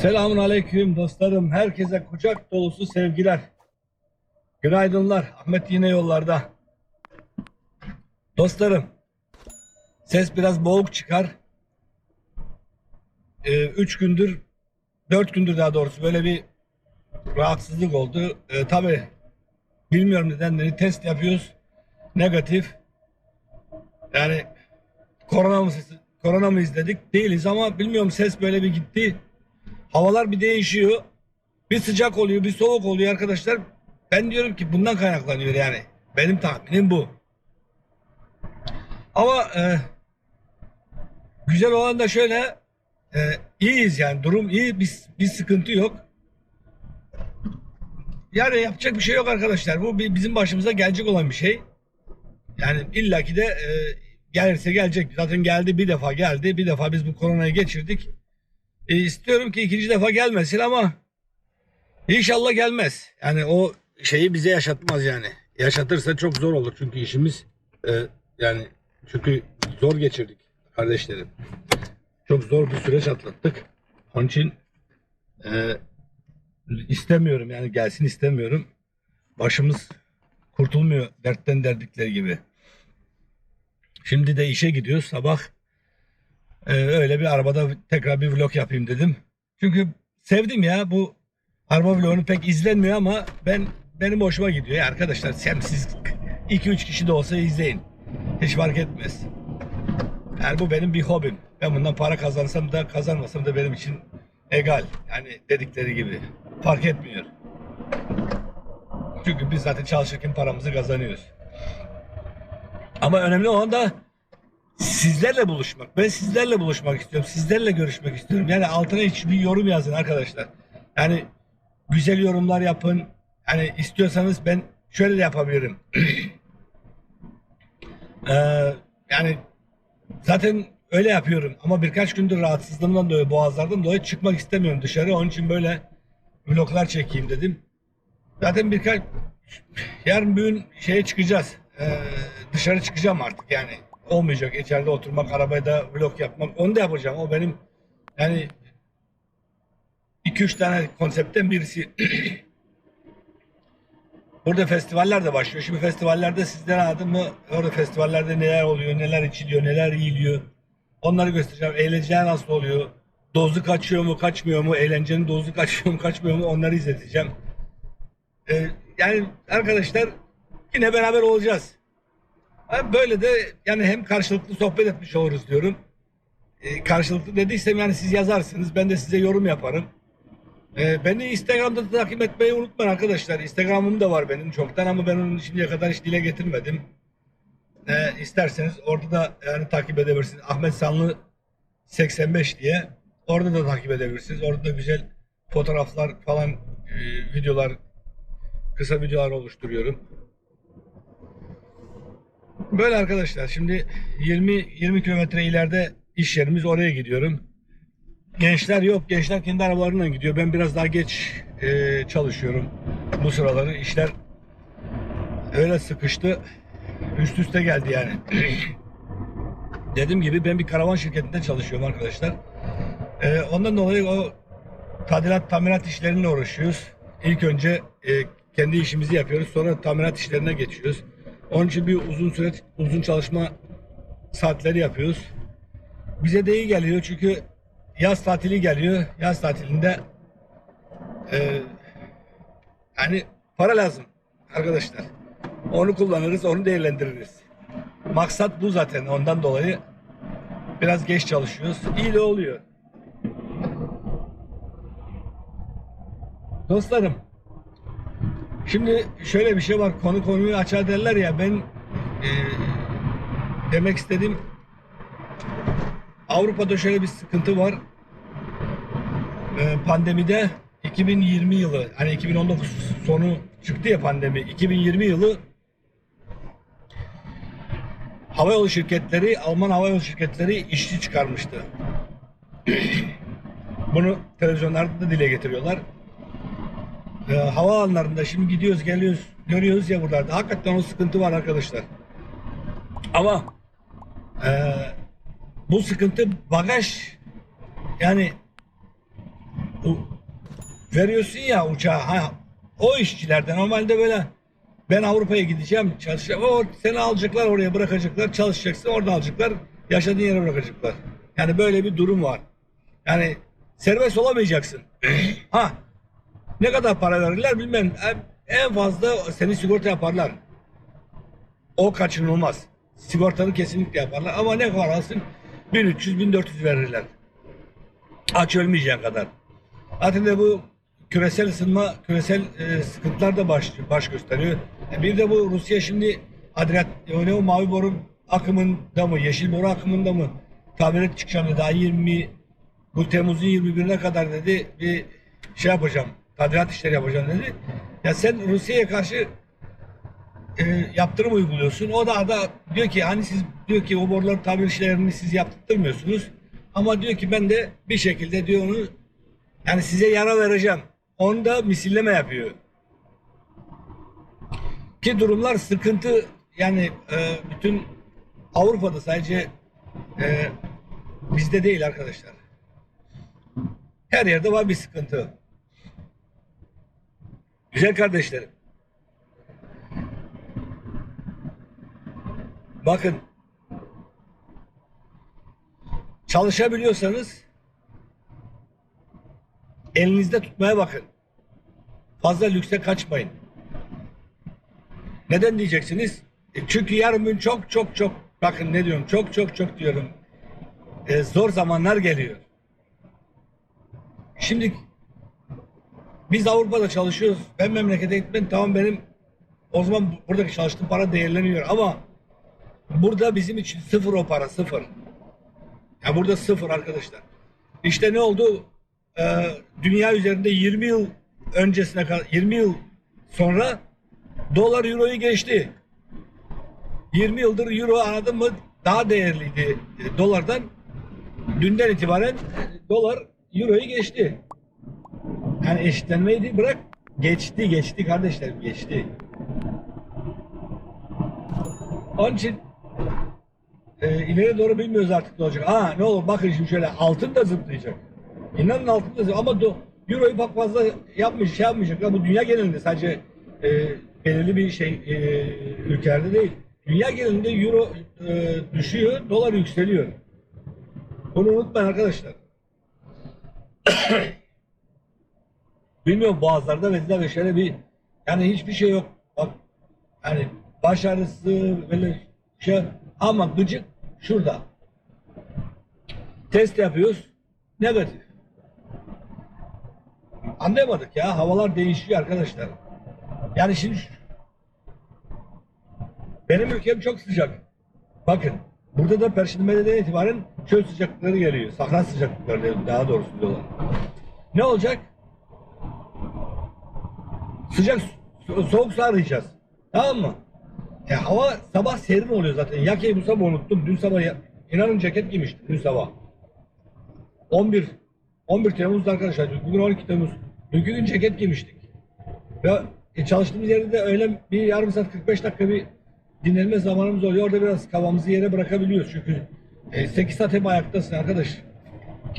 Selamun aleyküm dostlarım. Herkese kucak dolusu sevgiler. Günaydınlar. Ahmet yine yollarda. Dostlarım. Ses biraz boğuk çıkar. Ee, üç gündür, dört gündür daha doğrusu böyle bir rahatsızlık oldu. Ee, tabii bilmiyorum nedenleri test yapıyoruz. Negatif. Yani korona mı, korona mı izledik? Değiliz ama bilmiyorum ses böyle bir gitti. Havalar bir değişiyor. Bir sıcak oluyor, bir soğuk oluyor arkadaşlar. Ben diyorum ki bundan kaynaklanıyor yani. Benim tahminim bu. Ama e, güzel olan da şöyle e, iyiyiz yani durum iyi bir, bir sıkıntı yok. Yani yapacak bir şey yok arkadaşlar. Bu bizim başımıza gelecek olan bir şey. Yani illaki de e, gelirse gelecek. Zaten geldi bir defa geldi. Bir defa biz bu koronayı geçirdik. E, istiyorum ki ikinci defa gelmesin ama inşallah gelmez. Yani o şeyi bize yaşatmaz yani. Yaşatırsa çok zor olur çünkü işimiz e, yani çünkü zor geçirdik kardeşlerim. Çok zor bir süreç atlattık. Onun için e, istemiyorum yani gelsin istemiyorum. Başımız kurtulmuyor dertten derdikleri gibi. Şimdi de işe gidiyoruz sabah. Ee, öyle bir arabada tekrar bir vlog yapayım dedim. Çünkü sevdim ya bu araba vlogunu pek izlenmiyor ama ben benim hoşuma gidiyor ya arkadaşlar. Sen siz 2-3 kişi de olsa izleyin. Hiç fark etmez. Yani bu benim bir hobim. Ben bundan para kazansam da kazanmasam da benim için egal. Yani dedikleri gibi. Fark etmiyor. Çünkü biz zaten çalışırken paramızı kazanıyoruz. Ama önemli olan da sizlerle buluşmak. Ben sizlerle buluşmak istiyorum. Sizlerle görüşmek istiyorum. Yani altına hiçbir yorum yazın arkadaşlar. Yani güzel yorumlar yapın. Yani istiyorsanız ben şöyle de yapabilirim. Ee, yani zaten öyle yapıyorum ama birkaç gündür rahatsızlığımdan dolayı boğazlardan dolayı çıkmak istemiyorum dışarı. Onun için böyle vloglar çekeyim dedim. Zaten birkaç yarın bir gün şeye çıkacağız. Ee, dışarı çıkacağım artık yani. Olmayacak içeride oturmak, arabada vlog yapmak. Onu da yapacağım. O benim yani 2-3 tane konseptten birisi. Burada festivaller de başlıyor. Şimdi festivallerde sizlere adım mı orada festivallerde neler oluyor, neler içiliyor, neler yiyiliyor. Onları göstereceğim. Eğlenceler nasıl oluyor? Dozu kaçıyor mu, kaçmıyor mu? Eğlencenin dozu kaçıyor mu, kaçmıyor mu? Onları izleteceğim. Ee, yani arkadaşlar yine beraber olacağız. Ha, Böyle de yani hem karşılıklı sohbet etmiş oluruz diyorum. Ee, karşılıklı dediysem yani siz yazarsınız ben de size yorum yaparım. Ee, beni Instagram'da da takip etmeyi unutmayın arkadaşlar. Instagram'ım da var benim çoktan ama ben onu şimdiye kadar hiç dile getirmedim. Ee, isterseniz orada da yani takip edebilirsiniz. Ahmet Sanlı 85 diye. Orada da takip edebilirsiniz. Orada da güzel fotoğraflar falan e, videolar kısa videolar oluşturuyorum. Böyle arkadaşlar şimdi 20 20 kilometre ileride iş yerimiz oraya gidiyorum. Gençler yok. Gençler kendi arabalarıyla gidiyor. Ben biraz daha geç e, çalışıyorum. Bu sıraları işler öyle sıkıştı. Üst üste geldi yani. Dediğim gibi ben bir karavan şirketinde çalışıyorum arkadaşlar. E, ondan dolayı o tadilat tamirat işleriyle uğraşıyoruz. İlk önce e, kendi işimizi yapıyoruz. Sonra tamirat işlerine geçiyoruz. Onun için bir uzun süre uzun çalışma saatleri yapıyoruz. Bize de iyi geliyor çünkü yaz tatili geliyor. Yaz tatilinde e, yani para lazım arkadaşlar. Onu kullanırız, onu değerlendiririz. Maksat bu zaten. Ondan dolayı biraz geç çalışıyoruz. İyi de oluyor. Dostlarım, şimdi şöyle bir şey var. Konu konuyu açar derler ya. Ben e, demek istediğim Avrupa'da şöyle bir sıkıntı var. E, pandemide 2020 yılı, hani 2019 sonu çıktı ya pandemi. 2020 yılı havayolu şirketleri, Alman havayolu şirketleri işçi çıkarmıştı. Bunu televizyonlarda da dile getiriyorlar e, havaalanlarında şimdi gidiyoruz geliyoruz görüyoruz ya buralarda hakikaten o sıkıntı var arkadaşlar. Ama e, bu sıkıntı bagaj yani veriyorsun ya uçağa. Ha, o işçilerden normalde böyle ben Avrupa'ya gideceğim çalışacağım. O seni alacaklar oraya bırakacaklar. Çalışacaksın orada alacaklar. Yaşadığın yere bırakacaklar. Yani böyle bir durum var. Yani serbest olamayacaksın. ha ne kadar para verirler bilmem. En- fazla seni sigorta yaparlar. O kaçınılmaz. Sigortanı kesinlikle yaparlar. Ama ne kadar alsın? 1300-1400 verirler. Aç ölmeyeceğin kadar. Zaten de bu küresel ısınma, küresel e, sıkıntılar da baş, baş gösteriyor. E, bir de bu Rusya şimdi Adriat, o ne o mavi boru akımında mı, yeşil boru akımında mı tamir çıkacağım daha 20 bu Temmuz'un 21'ine kadar dedi bir şey yapacağım. Tadilat işleri yapacağım dedi. Ya sen Rusya'ya karşı e, yaptırım uyguluyorsun. O da da diyor ki hani siz diyor ki o boruların tamir işlerini siz yaptırmıyorsunuz. Ama diyor ki ben de bir şekilde diyor onu yani size yara vereceğim. Onu da misilleme yapıyor. Ki durumlar sıkıntı yani e, bütün Avrupa'da sadece e, bizde değil arkadaşlar. Her yerde var bir sıkıntı. Güzel kardeşlerim. Bakın. Çalışabiliyorsanız elinizde tutmaya bakın. Fazla lükse kaçmayın. Neden diyeceksiniz? E çünkü yarın gün çok çok çok bakın ne diyorum çok çok çok diyorum. E, zor zamanlar geliyor. Şimdi biz Avrupa'da çalışıyoruz. Ben memlekete gitmem tamam benim o zaman buradaki çalıştığım para değerleniyor ama burada bizim için sıfır o para sıfır. Ya burada sıfır arkadaşlar. İşte ne oldu? Ee, dünya üzerinde 20 yıl öncesine kadar 20 yıl sonra dolar euroyu geçti. 20 yıldır euro anladın mı daha değerliydi dolardan. Dünden itibaren dolar euroyu geçti. Yani eşitlenmeyi bırak geçti geçti kardeşlerim geçti. Onun için e, ileri doğru bilmiyoruz artık ne olacak. Aa ne olur bakın şimdi şöyle altın da zıplayacak. İnanın altın da zıplayacak. Ama do, Euro'yu pek fazla yapmış, şey yapmayacak. Ya bu dünya genelinde sadece e, belirli bir şey e, ülkelerde değil. Dünya genelinde Euro e, düşüyor, dolar yükseliyor. Bunu unutmayın arkadaşlar. Bilmiyorum boğazlarda ve şöyle bir yani hiçbir şey yok. Bak yani başarısı böyle şey ama gıcık şurada. Test yapıyoruz. Negatif. Anlayamadık ya. Havalar değişiyor arkadaşlar. Yani şimdi benim ülkem çok sıcak. Bakın burada da Perşembe'den itibaren çöl sıcaklıkları geliyor. Sahra sıcaklıkları daha doğrusu diyorlar. Ne olacak? Sıcak so- soğuk su arayacağız. Tamam mı? E, hava sabah serin oluyor zaten. Yakeyi bu sabah unuttum. Dün sabah ya, inanın ceket giymiştim dün sabah. 11 11 Temmuz'da arkadaşlar. Bugün 12 Temmuz. Dünkü gün ceket giymiştik. Ve e, çalıştığımız yerde de öyle bir yarım saat 45 dakika bir dinlenme zamanımız oluyor. Orada biraz kafamızı yere bırakabiliyoruz. Çünkü e, 8 saat hep ayaktasın arkadaş.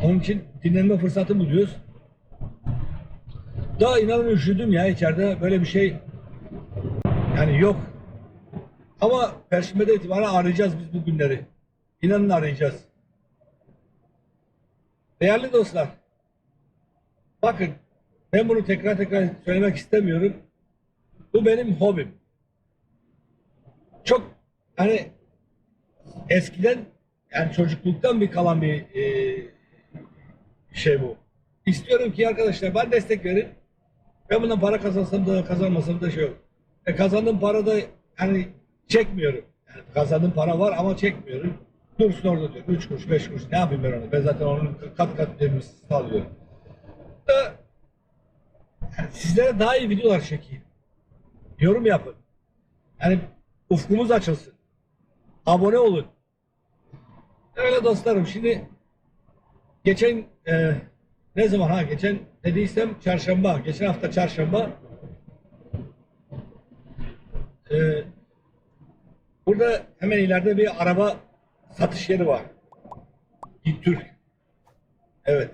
Onun için dinlenme fırsatı buluyoruz. Daha inanın üşüdüm ya içeride böyle bir şey yani yok. Ama Perşembe'de itibaren arayacağız biz bu günleri. İnanın arayacağız. Değerli dostlar, bakın ben bunu tekrar tekrar söylemek istemiyorum. Bu benim hobim. Çok hani eskiden yani çocukluktan bir kalan bir e, şey bu. İstiyorum ki arkadaşlar bana destek verin. Ben bundan para kazansam da kazanmasam da şey yok. E kazandığım para da hani çekmiyorum. Yani kazandığım para var ama çekmiyorum. Dursun orada diyor. 3 kuruş, 5 kuruş. Ne yapayım ben onu? Ben zaten onun kat kat demisi sağlıyorum. Da yani sizlere daha iyi videolar çekeyim. Yorum yapın. Yani ufkumuz açılsın. Abone olun. Öyle dostlarım. Şimdi geçen e, ne zaman ha geçen dediysem çarşamba. Geçen hafta çarşamba e, burada hemen ileride bir araba satış yeri var. Türk. Evet.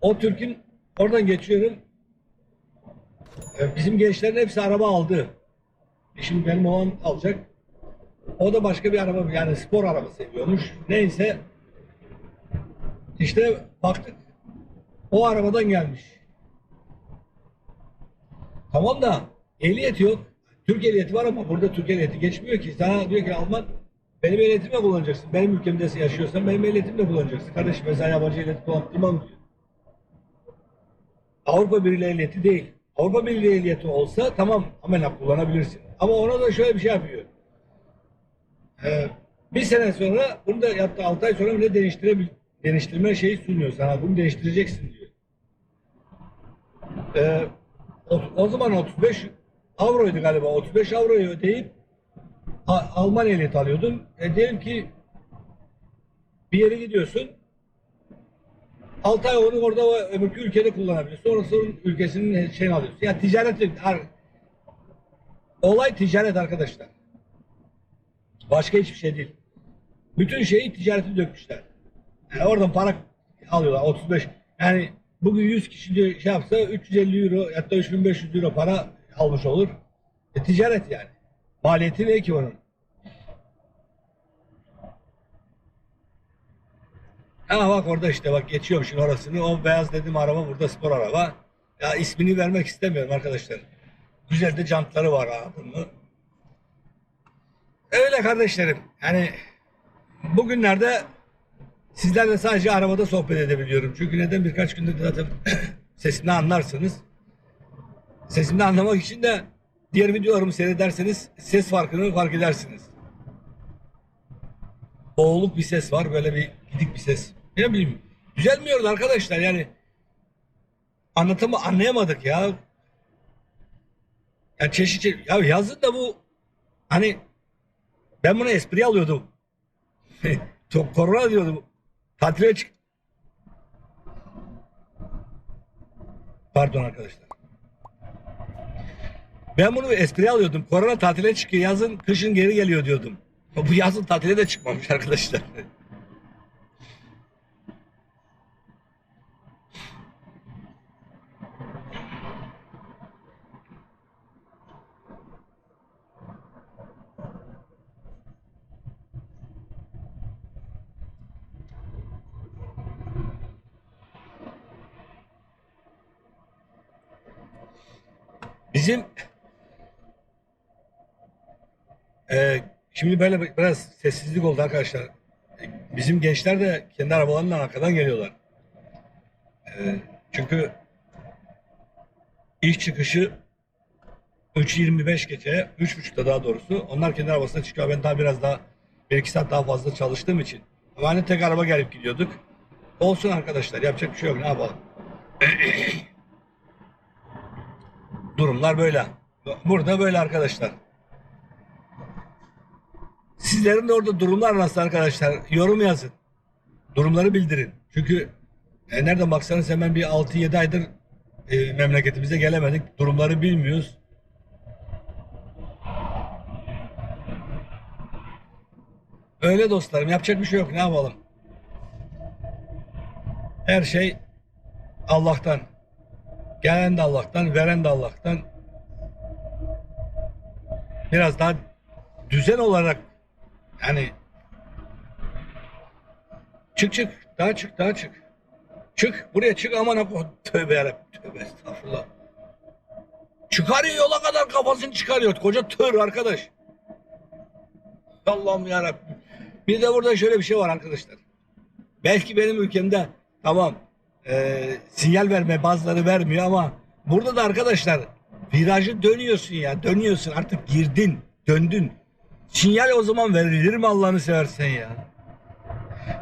O Türk'ün oradan geçiyorum. Ee, Bizim gençlerin hepsi araba aldı. E Şimdi benim oğlan alacak. O da başka bir araba yani spor araba seviyormuş. Neyse işte baktık o arabadan gelmiş. Tamam da ehliyet yok. Türk ehliyeti var ama burada Türk ehliyeti geçmiyor ki. Sana diyor ki Alman benim ehliyetimle kullanacaksın. Benim ülkemde yaşıyorsan benim ehliyetimle kullanacaksın. Kardeşim ben sana yabancı ehliyeti kullandırmam diyor. Avrupa Birliği ehliyeti değil. Avrupa Birliği ehliyeti olsa tamam amenna kullanabilirsin. Ama ona da şöyle bir şey yapıyor. Ee, bir sene sonra bunu da yaptı 6 ay sonra bile değiştirebil değiştirme şeyi sunuyor sana. Bunu değiştireceksin diyor. Ee, o, o zaman 35 avroydu galiba. 35 avroyu ödeyip A- Alman ehliyeti alıyordun. E, diyelim ki bir yere gidiyorsun 6 ay onu orada öbürkü ülkede kullanabiliyorsun. Sonrası onun ülkesinin şeyini alıyorsun. Ya ticaret olay ticaret arkadaşlar. Başka hiçbir şey değil. Bütün şeyi ticarete dökmüşler. Yani oradan para alıyorlar 35. Yani bugün 100 kişi şey yapsa 350 euro hatta 3500 euro para almış olur. E, ticaret yani. Maliyeti ne ki onun? Ha bak orada işte bak geçiyorum şimdi orasını. O beyaz dedim araba burada spor araba. Ya ismini vermek istemiyorum arkadaşlar. Güzel de jantları var anladın mı? Öyle kardeşlerim. Yani bugünlerde sizlerle sadece arabada sohbet edebiliyorum. Çünkü neden birkaç gündür zaten sesimden anlarsınız. Sesimden anlamak için de diğer videolarımı seyrederseniz ses farkını fark edersiniz. Boğuluk bir ses var. Böyle bir gidik bir ses. Ne bileyim. Düzelmiyordu arkadaşlar yani. Anlatımı anlayamadık ya. Ya çeşit çeşit. Ya yazın da bu hani ben bunu espri alıyordum. Çok korona diyordum. Tatile çık. Pardon arkadaşlar. Ben bunu espri alıyordum. Korona tatile çıkıyor. Yazın kışın geri geliyor diyordum. Bu yazın tatile de çıkmamış arkadaşlar. Bizim Ee, şimdi böyle bir- biraz sessizlik oldu arkadaşlar. Bizim gençler de kendi arabalarından arkadan geliyorlar. Ee, çünkü iş çıkışı 3.25 gece, 3.30'da daha doğrusu. Onlar kendi arabasına çıkıyor. Ben daha biraz daha bir iki saat daha fazla çalıştığım için. Hani tek araba gelip gidiyorduk. Olsun arkadaşlar yapacak bir şey yok ne yapalım. Durumlar böyle. Burada böyle arkadaşlar. Sizlerin de orada durumlar nasıl arkadaşlar? Yorum yazın. Durumları bildirin. Çünkü e, nereden baksanız hemen bir 6-7 aydır e, memleketimize gelemedik. Durumları bilmiyoruz. Öyle dostlarım. Yapacak bir şey yok. Ne yapalım? Her şey Allah'tan. Gelen de Allah'tan, veren de Allah'tan. Biraz daha düzen olarak yani çık çık daha çık daha çık. Çık buraya çık aman akı tövbe yarabbim tövbe estağfurullah. Çıkarıyor yola kadar kafasını çıkarıyor. Koca tır arkadaş. Allah'ım yarabbim. Bir de burada şöyle bir şey var arkadaşlar. Belki benim ülkemde tamam e, sinyal verme bazıları vermiyor ama burada da arkadaşlar virajı dönüyorsun ya dönüyorsun artık girdin döndün. Sinyal o zaman verilir mi Allah'ını seversen ya?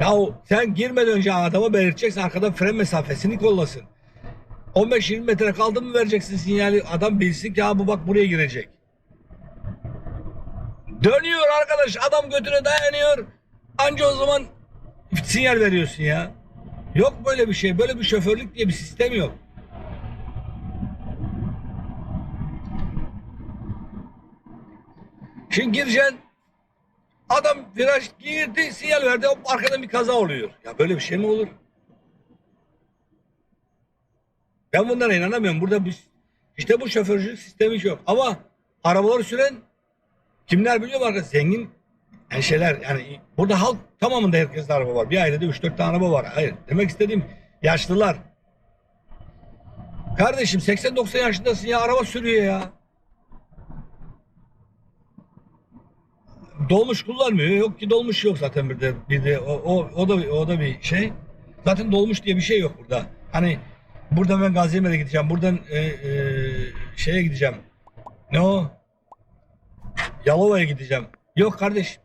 Ya sen girmeden önce adama belirteceksin arkadan fren mesafesini kollasın. 15-20 metre kaldı mı vereceksin sinyali adam bilsin ki ha bu bak buraya girecek. Dönüyor arkadaş adam götüne dayanıyor. Anca o zaman sinyal veriyorsun ya. Yok böyle bir şey. Böyle bir şoförlük diye bir sistem yok. Şimdi gireceksin. Adam viraj girdi, sinyal verdi. Hop arkadan bir kaza oluyor. Ya böyle bir şey mi olur? Ben bunlara inanamıyorum. Burada biz işte bu şoförcülük sistemi yok. Ama arabaları süren kimler biliyor mu arkadaşlar? Zengin yani şeyler yani burada halk tamamında herkeste araba var. Bir ailede 3-4 tane araba var. Hayır. Demek istediğim yaşlılar. Kardeşim 80-90 yaşındasın ya araba sürüyor ya. Dolmuş kullanmıyor. Yok ki dolmuş yok zaten bir de bir de o, o, o da o da bir şey. Zaten dolmuş diye bir şey yok burada. Hani buradan ben Gaziantep'e gideceğim. Buradan e, e, şeye gideceğim. Ne o? Yalova'ya gideceğim. Yok kardeş.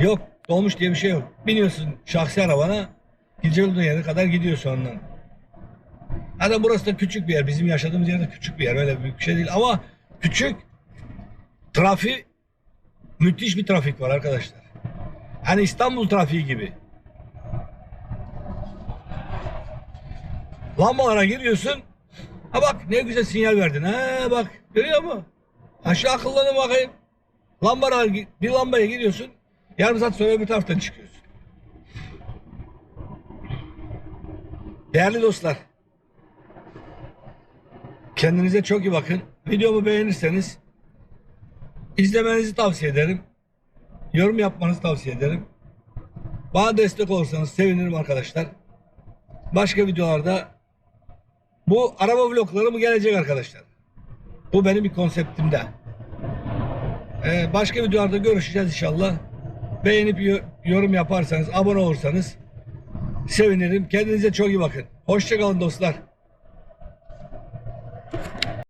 Yok. Dolmuş diye bir şey yok. Biniyorsun şahsi arabana. Gidecek olduğun yere kadar gidiyorsun ondan. Hatta burası da küçük bir yer. Bizim yaşadığımız yer de küçük bir yer. Öyle büyük bir şey değil. Ama küçük. Trafiği müthiş bir trafik var arkadaşlar. Hani İstanbul trafiği gibi. Lambalara giriyorsun. Ha bak ne güzel sinyal verdin. Ha bak görüyor musun? Aşağı akıllanın bakayım. Lambalara, bir lambaya giriyorsun. Yarım saat sonra öbür taraftan çıkıyorsun. Değerli dostlar. Kendinize çok iyi bakın. Videomu beğenirseniz izlemenizi tavsiye ederim. Yorum yapmanızı tavsiye ederim. Bana destek olursanız sevinirim arkadaşlar. Başka videolarda bu araba vlogları mı gelecek arkadaşlar? Bu benim bir konseptimde. Ee, başka videolarda görüşeceğiz inşallah. Beğenip yo- yorum yaparsanız, abone olursanız sevinirim. Kendinize çok iyi bakın. Hoşçakalın dostlar.